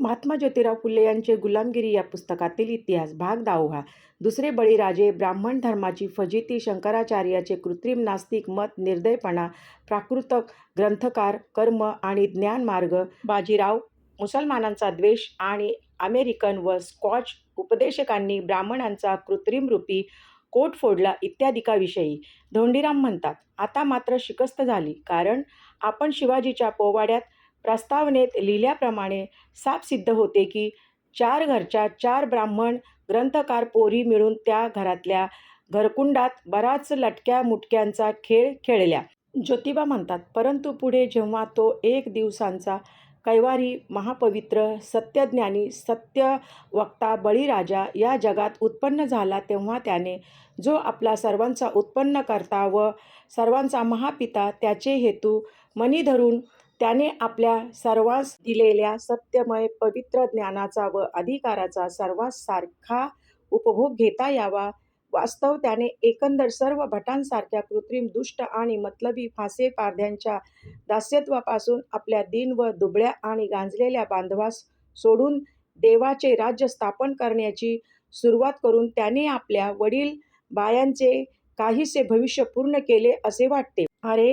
महात्मा ज्योतिराव फुले यांचे गुलामगिरी या पुस्तकातील इतिहास भाग दहावा. दुसरे बळीराजे ब्राह्मण धर्माची फजिती शंकराचार्याचे कृत्रिम नास्तिक मत निर्दयपणा प्राकृतक ग्रंथकार कर्म आणि ज्ञानमार्ग बाजीराव मुसलमानांचा द्वेष आणि अमेरिकन व स्कॉच उपदेशकांनी ब्राह्मणांचा कृत्रिमरूपी कोट फोडला इत्यादिकाविषयी. धोंडीराम म्हणतात आता मात्र शिकस्त झाली कारण आपण शिवाजीच्या पोवाड्यात प्रस्तावनेत लिहिल्याप्रमाणे साप सिद्ध होते की चार घरच्या चार ब्राह्मण ग्रंथकार पोरी मिळून त्या घरातल्या घरकुंडात बराच लटक्या मुटक्यांचा खेळ खेळल्या. ज्योतिबा म्हणतात परंतु पुढे जेव्हा तो एक दिवसांचा कैवारी महापवित्र सत्यज्ञानी सत्यवक्ता बळीराजा या जगात उत्पन्न झाला तेव्हा त्याने जो आपला सर्वांचा उत्पन्न करता व सर्वांचा महापिता त्याचे हेतू मनी धरून त्याने आपल्या सर्वांस दिलेल्या सत्यमय पवित्र ज्ञानाचा व अधिकाराचा सर्वांस सारखा उपभोग घेता यावा. वास्तव त्याने एकंदर सर्व भटांसारख्या कृत्रिम दुष्ट आणि मतलबी फासे पारध्यांच्या दास्यत्वापासून आपल्या दिन व दुबळ्या आणि गांजलेल्या बांधवास सोडून देवाचे राज्य स्थापन करण्याची सुरुवात करून त्याने आपल्या वडील बायांचे काहीसे भविष्य पूर्ण केले असे वाटते. अरे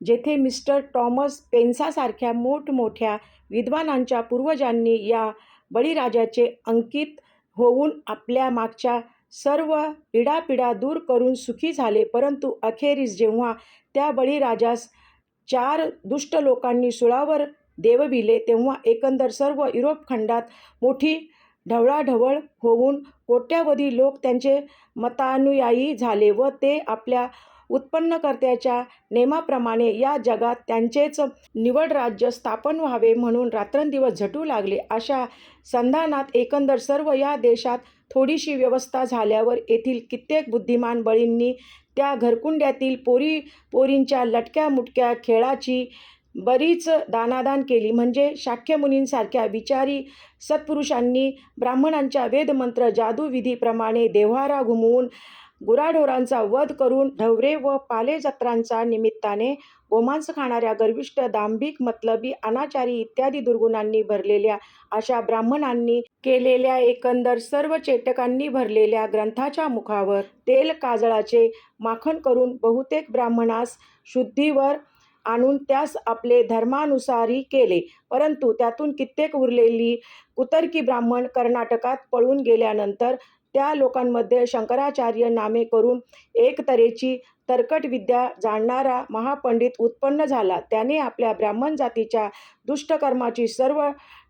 जेथे मिस्टर टॉमस पेन्सासारख्या मोठमोठ्या विद्वानांच्या पूर्वजांनी या बळीराजाचे अंकित होऊन आपल्या मागच्या सर्व पिढापिढा दूर करून सुखी झाले. परंतु अखेरीस जेव्हा त्या बळीराजास चार दुष्ट लोकांनी सुळावर देवविले तेव्हा एकंदर सर्व युरोप खंडात मोठी ढवळाढवळ होऊन कोट्यावधी लोक त्यांचे मतानुयायी झाले व ते आपल्या उत्पन्नकर्त्याच्या नेमाप्रमाणे या जगात त्यांचेच निवड राज्य स्थापन व्हावे म्हणून रात्रंदिवस झटू लागले. अशा संधानात एकंदर सर्व या देशात थोडीशी व्यवस्था झाल्यावर येथील कित्येक बुद्धिमान बळींनी त्या घरकुंड्यातील पोरी पोरींच्या लटक्या मुटक्या खेळाची बरीच दानादान केली. म्हणजे शाख्यमुनींसारख्या विचारी सत्पुरुषांनी ब्राह्मणांच्या वेदमंत्र जादूविधीप्रमाणे देव्हारा घुमवून गुराढोरांचा वध करून ढवरे व पालेजत्रांचा निमित्ताने गोमांस खाणाऱ्या गर्विष्ठ दांभिक मतलबी अनाचारी इत्यादी दुर्गुणांनी भरलेल्या अशा ब्राह्मणांनी केलेल्या एकंदर सर्व चेटकांनी भरलेल्या ग्रंथाच्या मुखावर तेल काजळाचे माखण करून बहुतेक ब्राह्मणास शुद्धीवर आणून त्यास आपले धर्मानुसारी केले. परंतु त्यातून कित्येक उरलेली कुतर्की ब्राह्मण कर्नाटकात पळून गेल्यानंतर त्या लोकांमध्ये शंकराचार्य नामे करून एक तऱ्हेची तरकट विद्या जाणणारा महापंडित उत्पन्न झाला. त्याने आपल्या ब्राह्मण जातीच्या दुष्टकर्माची सर्व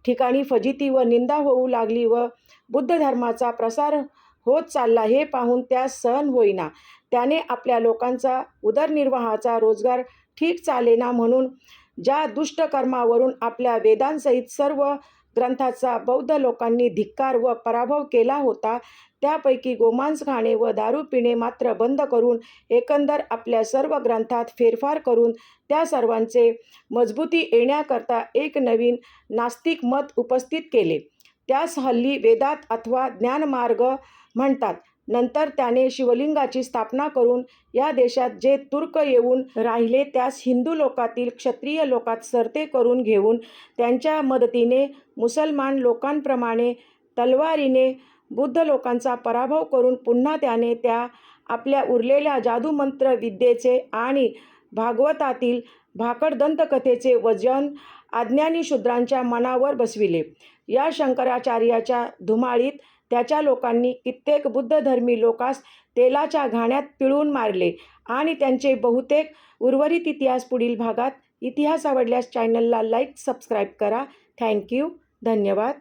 ठिकाणी फजिती व निंदा होऊ लागली व बुद्ध धर्माचा प्रसार होत चालला हे पाहून त्यास सहन होईना. त्याने आपल्या लोकांचा उदरनिर्वाहाचा रोजगार ठीक चालेना म्हणून ज्या दुष्टकर्मावरून आपल्या वेदांसहित सर्व ग्रंथाचा बौद्ध लोकांनी धिक्कार व पराभव केला होता. त्यापैकी गोमांस खाणे व दारू पिणे मात्र बंद करून एकंदर आपल्या सर्व ग्रंथात फेरफार करून त्या सर्वांचे मजबूती येण्याकरता एक नवीन नास्तिक मत उपस्थित केले. त्यास हल्ली वेदात अथवा ज्ञानमार्ग म्हणतात. नंतर त्याने शिवलिंगाची स्थापना करून या देशात जे तुर्क येऊन राहिले त्यास हिंदू लोकातील क्षत्रिय लोकात सरते करून घेऊन त्यांच्या मदतीने मुसलमान लोकांप्रमाणे तलवारीने बुद्ध लोकांचा पराभव करून पुन्हा त्याने त्या आपल्या उरलेल्या जादूमंत्र विद्येचे आणि भागवतातील भाकड दंतकथेचे वजन अज्ञानी शूद्रांच्या मनावर बसविले. या शंकराचार्याच्या धुमाळीत त्याच्या लोकांनी कित्येक बुद्धधर्मी लोकास तेलाच्या घाण्यात पिळून मारले आणि त्यांचे बहुतेक उर्वरित इतिहास पुढील भागात इतिहास आवडल्यास चॅनलला लाईक सबस्क्राईब करा. थँक्यू धन्यवाद.